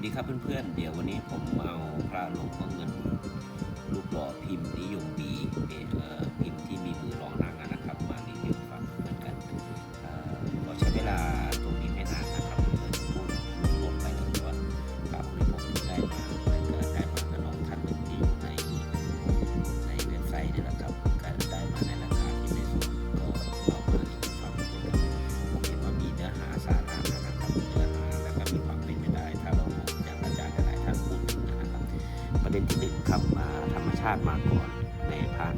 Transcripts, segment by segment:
วัสดีครับเพื่อนๆ เดี๋ยววันนี้ผมเอาพระหลวงพ่อเงินรูปหล่อพิมพ์นิยมดีาธรรมาติมาก่อนในพระ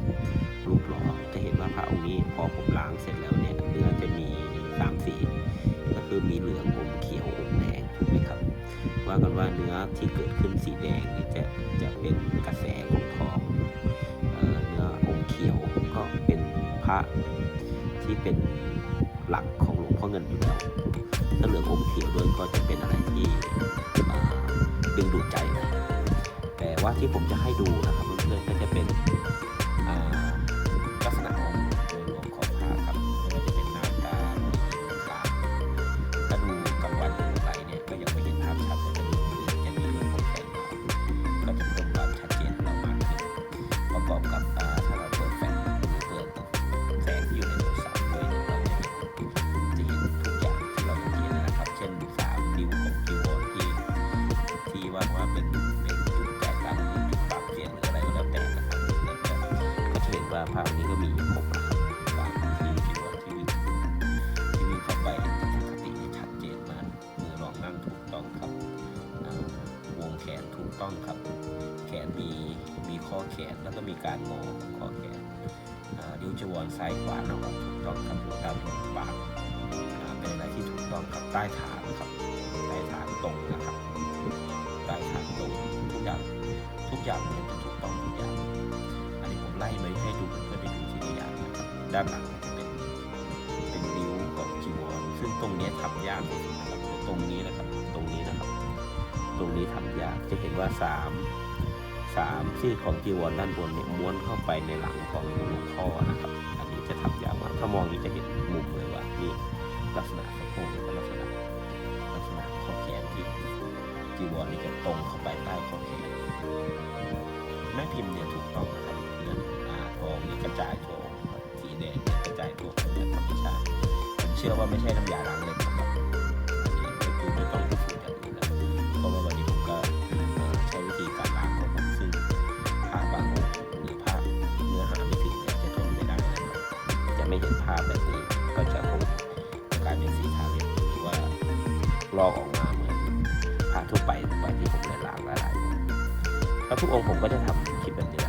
รูปหล่อจะเห็นว่าพระองค์นี้พอผมล้างเสร็จแล้วเนี่ยเนื้อจะมีสามสีก็คือมีเหลืองอมเขียวอมแดงถูกไหมครับ ว่ากันว่าเนื้อที่เกิดขึ้นสีแดงนี่จะจะเป็นกระแสของทองเออเนื้ออมเขียวก็เป็นพระที่เป็นหลักของหลวงพ่อเงินอยู่แล้วถ้าเหลืองอมเขียวด้วยก็จะเป็นอะไรที่ดึงดูดใจนะแต่ว่าที่ผมจะให้ดูนะครับ จะเป็นลักษณะของโดยรวมของพระครับไม่ว่าจะเป็นหน้าตารอยยิ้มตาถ้าดูกลางวันหรือไรเนี่ยก็ยังไม่เห็นภาพชัดแต่จะดูคือจะมีเรื่องของแสงเงาก็จะเพิ่มความชัดเจนเรามากขึ้นประกอบกับ ว่าภาพนี้ก็มีครบนะครับตามที่จีวรที่วิ่งที่วิ่งเข้าไปทัศนคตินี่ชัดเจนมากมือรองนั่งถูกต้องครับวงแขนถูกต้องครับ แขนมีมีข้อแขนแล้วก็มีการงอของข้อแขนนิ้วจวรซ้ายขวานะครับถูกต้องครับหัวด้านบนปากเป็นอะไรที่ถูกต้องครับใต้ฐานครับใต้ฐานตรงนะครับใต้ฐานตรงทุกอย่างทุกอย่างเนี่ยจะถูกต้องทุกอย่างอันนี้ผมไล่มาให้ ด้านหลังจะเป็นเป็นนิ้วของจีวรซึ่งตรงนี้ทำยากที่สุดนะครับตรงนี้นะครับ ตรงนี้นะครับ ตรงนี้ทำยากจะเห็นว่าสามสามชื่ของจีวรด้านบนเนี่ยม้วนเข้าไปในหลังของหลวงพ่อนะครับ อันนี้จะทำยากมากถ้ามองนี้จะเห็นมุมเลยว่านี่ลักษณะสะโพกและลักษณะลักษณะข้อแขนที่จีวรนี่จะตรงเข้าไปใต้ข้อแขนแม่พิมพ์เนี่ยถูกต้อง ชื่อว่าไม่ใช่น้ำยาล้างเล็บนะครับคือไม่ต้องพิสูจน์อย่างอื่นแล้วเพราะว่าวันนี้ผมก็ใช้วิธีการล้างของผมซึ่งผ้าบางองค์หรือผ้าเนื้อหาไม่ถึงเนี่ยจะทนไม่ได้นะครับจะไม่เห็นภาพแบบนี้ก็จะคงกลายเป็นสีทาเล็บหรือว่าลอกออกมาเหมือนผ้าทั่วไปทั่วไปที่ผมได้ล้างละลายๆถ้าทุกองค์ผมก็จะทำคลิปแบบนี้